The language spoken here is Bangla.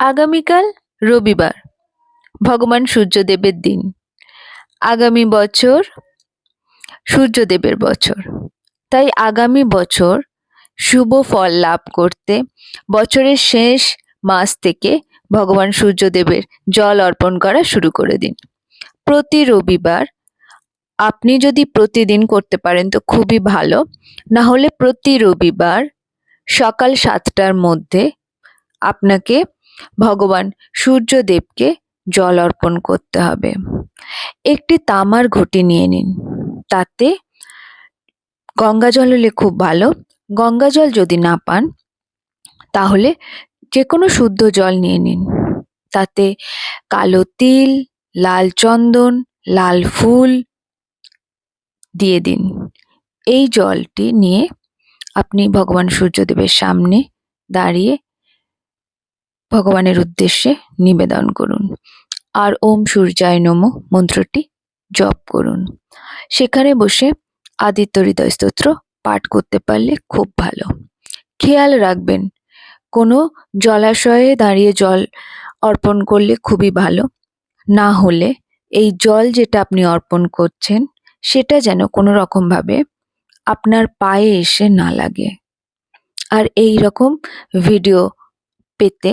আগামীকাল রবিবার, ভগবান সূর্যদেবের দিন। আগামী বছর সূর্যদেবের বছর। তাই আগামী বছর শুভ ফল লাভ করতে বছরের শেষ মাস থেকে ভগবান সূর্যদেবের জল অর্পণ করা শুরু করে দিন। প্রতি রবিবার আপনি যদি প্রতিদিন করতে পারেন তো খুবই ভালো। না হলে প্রতি রবিবার সকাল সাতটার মধ্যে আপনাকে ভগবান সূর্যদেবকে জল অর্পণ করতে হবে। একটি তামার ঘটি নিয়ে নিন। তাতে গঙ্গা জল হলে খুব ভালো। গঙ্গা জল যদি না পান, তাহলে যে কোনো শুদ্ধ জল নিয়ে নিন। তাতে কালো তিল, লাল চন্দন, লাল ফুল দিয়ে দিন। এই জলটি নিয়ে আপনি ভগবান সূর্যদেবের সামনে দাঁড়িয়ে ভগবানের উদ্দেশ্যে নিবেদন করুন। আর ওম সূর্যায় নম মন্ত্রটি জপ করুন। সেখানে বসে আদিত্য হৃদয় স্তোত্র পাঠ করতে পারলে খুব ভালো। খেয়াল রাখবেন, কোনো জলাশয়ে দাঁড়িয়ে জল অর্পণ করলে খুবই ভালো। না হলে এই জল যেটা আপনি অর্পণ করছেন, সেটা যেন কোনো রকমভাবে আপনার পায়ে এসে না লাগে। আর এই রকম ভিডিও পেতে